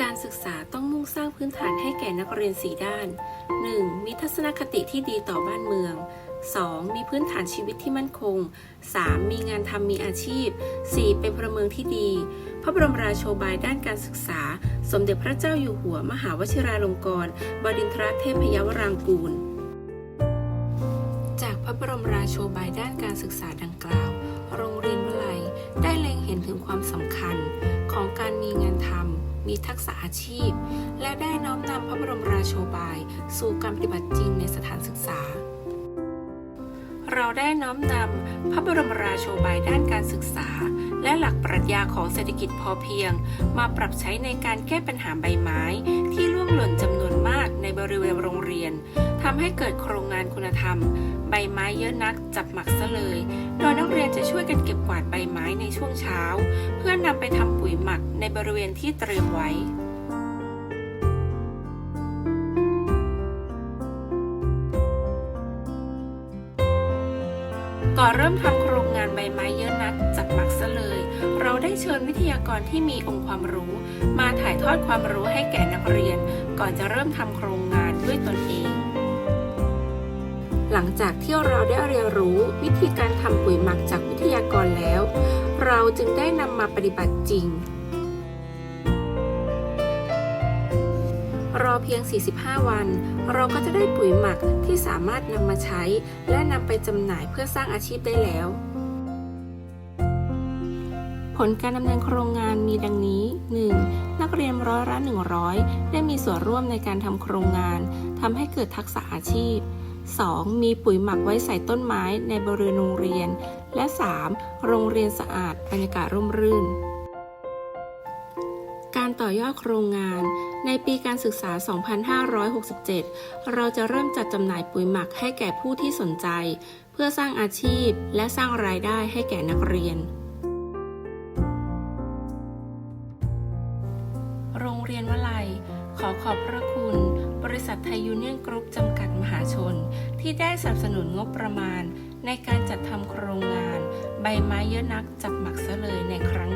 การศึกษาต้องมุ่งสร้างพื้นฐานให้แก่นักเรียน 4 ด้าน 1. มีทัศนคติที่ดีต่อบ้านเมือง 2. มีพื้นฐานชีวิตที่มั่นคง 3. มีงานทำมีอาชีพ 4. เป็นพลเมืองที่ดี พระบรมราโชบายด้านการศึกษา สมเด็จพระเจ้าอยู่หัว มหาวชิราลงกรณ์บดินทรเทพยวรางกูล จากพระบรมราโชบายด้านการศึกษาดังกล่าว โรงเรียนวลัยได้เล็งเห็นถึงความสำคัญของการมีงานทำ มีทักษะอาชีพ และได้น้อมนำพระบรมราโชบาย สู่การปฏิบัติจริงในสถานศึกษา เราได้น้อมนำพระบรมราโชบายด้านการศึกษา และหลักปรัชญาของเศรษฐกิจพอเพียง มาปรับใช้ในการแก้ปัญหาใบไม้ ที่ร่วงหล่นจำนวนมากในบริเวณโรงเรียนำให้เกิดโครงงานคุณธรรม ใบไม้เยอะนักจับหมักซะเลย โดยนักเรียนจะช่วยกันเก็บกวาดใบไม้ในช่วงเช้า เพื่อนำไปทำปุ๋ยหมักในบริเวณที่เตรียมไว้ก่อนเริ่มทำโครงงานใบไม้เยอะนักจับหมักซะเลย เราได้เชิญวิทยากรที่มีองค์ความรู้ มาถ่ายทอดความรู้ให้แก่นักเรียน ก่อนจะเริ่มทำโครงงานด้วยตนเอง หลังจากที่เราได้เรียนรู้วิธีการทำปุ๋ยหมักจากวิทยากรแล้ว เราจึงได้นำมาปฏิบัติจริง รอเพียง 45 วัน เราก็จะได้ปุ๋ยหมักที่สามารถนำมาใช้ และนำไปจำหน่ายเพื่อสร้างอาชีพได้แล้ว ผลการดำเนินโครงงานมีดังนี้ 1. นักเรียนร้อยละ100 ได้มีส่วนร่วมในการทำโครงงานทำให้เกิดทักษะอาชีพ 2. มีปุ๋ยหมักไว้ใส่ต้นไม้ในบริเวณโรงเรียน และ 3. โรงเรียนสะอาดบรรยากาศร่มรื่น การต่อยอดโครงงาน ในปีการศึกษา 2567 เราจะเริ่มจัดจำหน่ายปุ๋ยหมักให้แก่ผู้ที่สนใจ เพื่อสร้างอาชีพและสร้างรายได้ให้แก่นักเรียนโรงเรียนวลัย ขอขอบพระคุณ ริษัทไทยยูเนียนกรุ๊ปจำกัดมหาชน ที่ได้สนับสนุนงบประมาณ ในการจัดทำโครงงาน ใบไม้เยอะนักจับหมักซะเลยในครั้ง